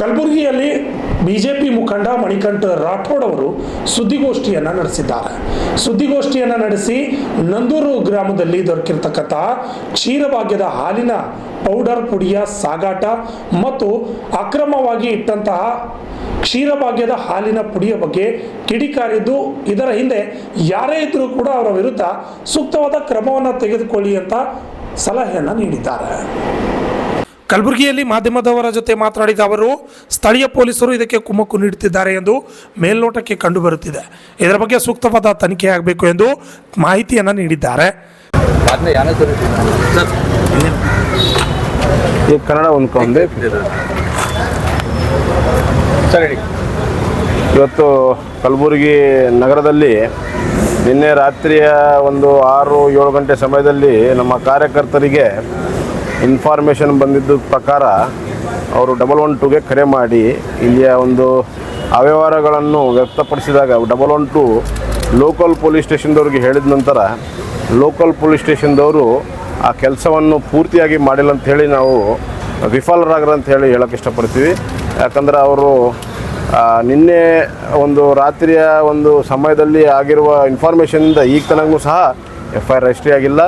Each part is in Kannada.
ಕಲಬುರಗಿಯಲ್ಲಿ ಬಿಜೆಪಿ ಮುಖಂಡ ಮಣಿಕಂಠ ರಾಠೋಡ್ ಅವರು ಸುದ್ದಿಗೋಷ್ಠಿಯನ್ನು ನಡೆಸಿದ್ದಾರೆ. ಸುದ್ದಿಗೋಷ್ಠಿಯನ್ನು ನಡೆಸಿ ನಂದೂರು ಗ್ರಾಮದಲ್ಲಿ ದೊರಕಿರ್ತಕ್ಕಂಥ ಕ್ಷೀರಭಾಗ್ಯದ ಹಾಲಿನ ಪೌಡರ್ ಪುಡಿಯ ಸಾಗಾಟ ಮತ್ತು ಅಕ್ರಮವಾಗಿ ಇಟ್ಟಂತಹ ಕ್ಷೀರಭಾಗ್ಯದ ಹಾಲಿನ ಪುಡಿಯ ಬಗ್ಗೆ ಕಿಡಿಕಾರಿದ್ದು ಇದರ ಹಿಂದೆ ಯಾರೇ ಇದ್ದರೂ ಕೂಡ ಅವರ ವಿರುದ್ಧ ಸೂಕ್ತವಾದ ಕ್ರಮವನ್ನು ತೆಗೆದುಕೊಳ್ಳಿ ಅಂತ ಸಲಹೆಯನ್ನು ನೀಡಿದ್ದಾರೆ. ಕಲಬುರಗಿಯಲ್ಲಿ ಮಾಧ್ಯಮದವರ ಜೊತೆ ಮಾತನಾಡಿದ ಅವರು ಸ್ಥಳೀಯ ಪೊಲೀಸರು ಇದಕ್ಕೆ ಕುಮ್ಮಕ್ಕು ನೀಡುತ್ತಿದ್ದಾರೆ ಎಂದು ಮೇಲ್ನೋಟಕ್ಕೆ ಕಂಡುಬರುತ್ತಿದೆ. ಇದರ ಬಗ್ಗೆ ಸೂಕ್ತವಾದ ತನಿಖೆ ಆಗಬೇಕು ಎಂದು ಮಾಹಿತಿಯನ್ನು ನೀಡಿದ್ದಾರೆ. ಕನ್ನಡ ಹೊಂದ್ಕೊಂಡೆ ಇವತ್ತು ಕಲಬುರಗಿ ನಗರದಲ್ಲಿ ನಿನ್ನೆ ರಾತ್ರಿಯ ಒಂದು ಆರು ಏಳು ಗಂಟೆ ಸಮಯದಲ್ಲಿ ನಮ್ಮ ಕಾರ್ಯಕರ್ತರಿಗೆ ಇನ್ಫಾರ್ಮೇಷನ್ ಬಂದಿದ್ದ ಪ್ರಕಾರ ಅವರು ಡಬಲ್ ಒನ್ ಟೂಗೆ ಕರೆ ಮಾಡಿ ಇಲ್ಲಿಯ ಒಂದು ಅವ್ಯವಹಾರಗಳನ್ನು ವ್ಯಕ್ತಪಡಿಸಿದಾಗ double one two local police ಸ್ಟೇಷನ್ದವ್ರಿಗೆ ಹೇಳಿದ ನಂತರ ಲೋಕಲ್ ಪೊಲೀಸ್ ಸ್ಟೇಷನ್ದವರು ಆ ಕೆಲಸವನ್ನು ಪೂರ್ತಿಯಾಗಿ ಮಾಡಿಲ್ಲ ಅಂತ ಹೇಳಿ ನಾವು ವಿಫಲರಾಗ್ರ ಅಂತ ಹೇಳಿ ಹೇಳೋಕ್ಕೆ ಇಷ್ಟಪಡ್ತೀವಿ. ಯಾಕಂದ್ರೆ ಅವರು ನಿನ್ನೆ ಒಂದು ರಾತ್ರಿಯ ಒಂದು ಸಮಯದಲ್ಲಿ ಆಗಿರುವ ಇನ್ಫಾರ್ಮೇಷನಿಂದ ಈಗ ತನಗೂ ಸಹ ಎಫ್ ಐ ಆರ್ ರಿಜಿಸ್ಟ್ರಿ ಆಗಿಲ್ಲ.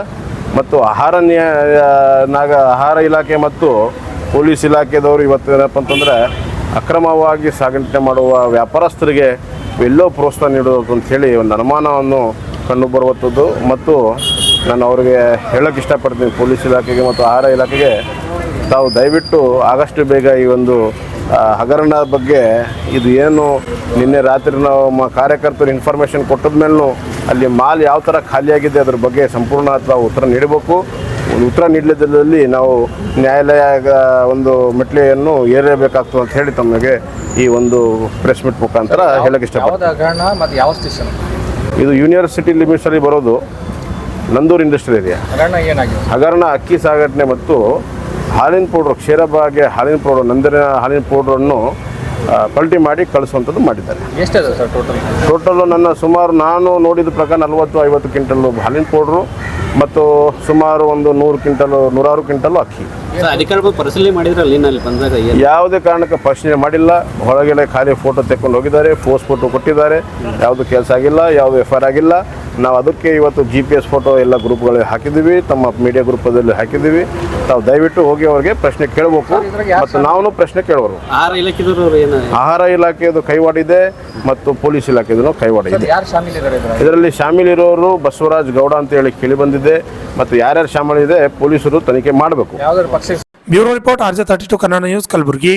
ಮತ್ತು ಆಹಾರ ನಾಗ ಆಹಾರ ಇಲಾಖೆ ಮತ್ತು ಪೊಲೀಸ್ ಇಲಾಖೆದವರು ಇವತ್ತು ಏನಪ್ಪ ಅಂತಂದರೆ ಅಕ್ರಮವಾಗಿ ಸಾಗಾಣಿಕೆ ಮಾಡುವ ವ್ಯಾಪಾರಸ್ಥರಿಗೆ ಎಲ್ಲೋ ಪ್ರೋತ್ಸಾಹ ನೀಡೋದು ಅಂತ ಹೇಳಿ ಒಂದು ಅನುಮಾನವನ್ನು ಕಂಡು ಬರುವಂಥದ್ದು ಮತ್ತು ನಾನು ಅವರಿಗೆ ಹೇಳೋಕ್ಕೆ ಇಷ್ಟಪಡ್ತೀನಿ, ಪೊಲೀಸ್ ಇಲಾಖೆಗೆ ಮತ್ತು ಆಹಾರ ಇಲಾಖೆಗೆ ತಾವು ದಯವಿಟ್ಟು ಆಗಷ್ಟು ಬೇಗ ಈ ಒಂದು ಹಗರಣ ಬಗ್ಗೆ ಇದು ಏನು ನಿನ್ನೆ ರಾತ್ರಿ ನಾವು ಮ ಕಾರ್ಯಕರ್ತರು ಇನ್ಫಾರ್ಮೇಷನ್ ಕೊಟ್ಟದ ಮೇಲೂ ಅಲ್ಲಿ ಮಾಲ್ ಯಾವ ಥರ ಖಾಲಿಯಾಗಿದೆ ಅದ್ರ ಬಗ್ಗೆ ಸಂಪೂರ್ಣ ಅಥವಾ ಉತ್ತರ ನೀಡಬೇಕು. ಒಂದು ಉತ್ತರ ನೀಡಲಿದ್ದಲ್ಲಿ ನಾವು ನ್ಯಾಯಾಲಯ ಒಂದು ಮೆಟ್ಲೆಯನ್ನು ಏರಬೇಕಾಗ್ತದೆ ಅಂತ ಹೇಳಿ ತಮಗೆ ಈ ಒಂದು ಪ್ರೆಸ್ ಮೀಟ್ ಮುಖಾಂತರ ಹೇಳಕ್ಕೆ ಇಷ್ಟಪಡ್ತೀನಿ. ಮತ್ತು ಯಾವ ಸ್ಟೇಷನ್ ಇದು ಯೂನಿವರ್ಸಿಟಿ ಲಿಮಿಟ್ಸಲ್ಲಿ ಬರೋದು. ನಂದೂರು ಇಂಡಸ್ಟ್ರಿ ಏರಿಯಾ ಹಗರಣ ಏನಾಗಿದೆ? ಹಗರಣ ಅಕ್ಕಿ ಸಾಗಣೆ ಮತ್ತು ಹಾಲಿನ ಪೌಡ್ರು ಕ್ಷೀರಭಾಗ್ಯ ಹಾಲಿನ ಪೌಡ್ರು ನಂದಿನ ಹಾಲಿನ ಪೌಡ್ರನ್ನು ಪಲ್ಟಿ ಮಾಡಿ ಕಳಿಸುವಂಥದ್ದು ಮಾಡಿದ್ದಾರೆ. ಎಷ್ಟಿದೆ ಸರ್ ಟೋಟಲ್ ಟೋಟಲು ನನ್ನ ಸುಮಾರು ನಾನು ನೋಡಿದ ಪ್ರಕಾರ ನಲವತ್ತು ಐವತ್ತು ಕ್ವಿಂಟಲ್ ಹಾಲಿನ ಪೌಡ್ರು ಮತ್ತು ಸುಮಾರು ಒಂದು ನೂರು ಕ್ವಿಂಟಲ್ ನೂರಾರು ಕ್ವಿಂಟಲ್ ಅಕ್ಕಿ. ಅಧಿಕಾರಿಗಳು ಪರಿಶೀಲನೆ ಮಾಡಿದ್ರಲ್ಲ ಬಂದಾಗ ಯಾವುದೇ ಕಾರಣಕ್ಕೆ ಪರಿಶೀಲನೆ ಮಾಡಿಲ್ಲ. ಹೊರಗೆಲೆ ಖಾಲಿ ಫೋಟೋ ತೆಕ್ಕೊಂಡು ಹೋಗಿದ್ದಾರೆ ಪೋಸ್ಟ್ ಫೋಟೋ ಕೊಟ್ಟಿದ್ದಾರೆ. ಯಾವುದು ಕೆಲಸ ಆಗಿಲ್ಲ ಯಾವುದು ಎಫ್ ಐ ಆರ್ ಆಗಿಲ್ಲ. ನಾವು ಅದಕ್ಕೆ ಇವತ್ತು ಜಿ ಪಿ ಎಸ್ ಫೋಟೋ ಎಲ್ಲ ಗ್ರೂಪ್ಗಳಲ್ಲಿ ಹಾಕಿದ್ದೀವಿ. ತಮ್ಮ ಮೀಡಿಯಾ ಗ್ರೂಪದಲ್ಲಿ ಹಾಕಿದ್ದೀವಿ. ತಾವು ದಯವಿಟ್ಟು ಹೋಗಿ ಅವರಿಗೆ ಪ್ರಶ್ನೆ ಕೇಳಬೇಕು. ಮತ್ತು ನಾವು ಪ್ರಶ್ನೆ ಕೇಳೋರು. ಆಹಾರ ಇಲಾಖೆದವರು ಏನು? ಆಹಾರ ಇಲಾಖೆಯದು ಕೈವಾಡಿದೆ ಮತ್ತು ಪೊಲೀಸ್ ಇಲಾಖೆದು ಕೈವಾಡಿದೆ ಇದೆ. ಇದ್ರಲ್ಲಿ? ಶಾಮೀಲಿರೋರು ಬಸವರಾಜ್ ಗೌಡ ಅಂತ ಹೇಳಿ ಕೇಳಿ ಬಂದಿದೆ. ಮತ್ತು ಯಾರ್ಯಾರು ಶಾಮೀಲಿದೆ ಪೊಲೀಸರು ತನಿಖೆ ಮಾಡಬೇಕು. Bureau report RJ thirty two Kannada news Kalaburagi.